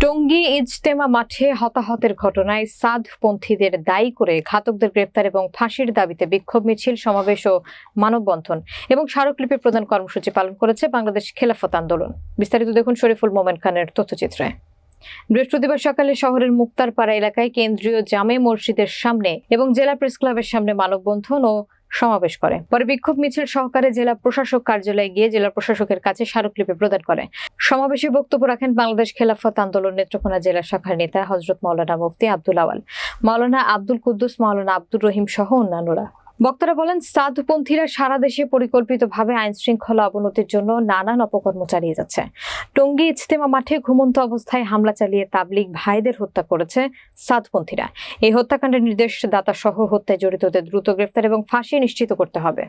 টঙ্গী ইজতেমা মাঠে হতাহতের ঘটনায় সাদপন্থীদের দায়ী করে ঘাতকদের গ্রেপ্তার এবং ফাঁসির দাবিতে বিক্ষোভ, মিছিল, সমাবেশ ও মানববন্ধন এবং স্মারকলিপি প্রদান কর্মসূচি পালন করেছে বাংলাদেশ খেলাফত আন্দোলন। বিস্তারিত দেখুন শরীফুল মোমেন খানের তথ্যচিত্রে বৃহস্পতিবার সকালে শহরের মুক্তারপাড়া এলাকায় কেন্দ্রীয় জামে মসজিদের সামনে এবং জেলা প্রেস ক্লাবের সামনে মানববন্ধন ও সমাবেশ করে। পরে বিক্ষোভ মিছিল সহকারে জেলা প্রশাসক কার্যালয়ে গিয়ে জেলা প্রশাসকের কাছে স্মারকলিপি প্রদান করে। সমাবেশে বক্তব্য রাখেন বাংলাদেশ খেলাফত আন্দোলন নেত্রকোনা জেলা শাখার নেতা হজরত মৌলানা মুফতি আব্দুল আওয়াল। মাওলানা আব্দুল কুদ্দুস, মাওলানা আব্দুর রহিম সহ অন্যান্যরা। বক্তারা বলেন সাদপন্থীরা সারা দেশে পরিকল্পিতভাবে আইন শৃঙ্খলা অবনতির জন্য নানান অপকর্ম চালিয়ে যাচ্ছে। টঙ্গী ইজতেমা মাঠে ঘুমন্ত অবস্থায় হামলা চালিয়ে তাবলিগ ভাইদের হত্যা করেছে সাদপন্থীরা এই হত্যাকাণ্ডের নির্দেশদাতা সহ হত্যায় জড়িতদের দ্রুত গ্রেফতার এবং ফাঁসি নিশ্চিত করতে হবে।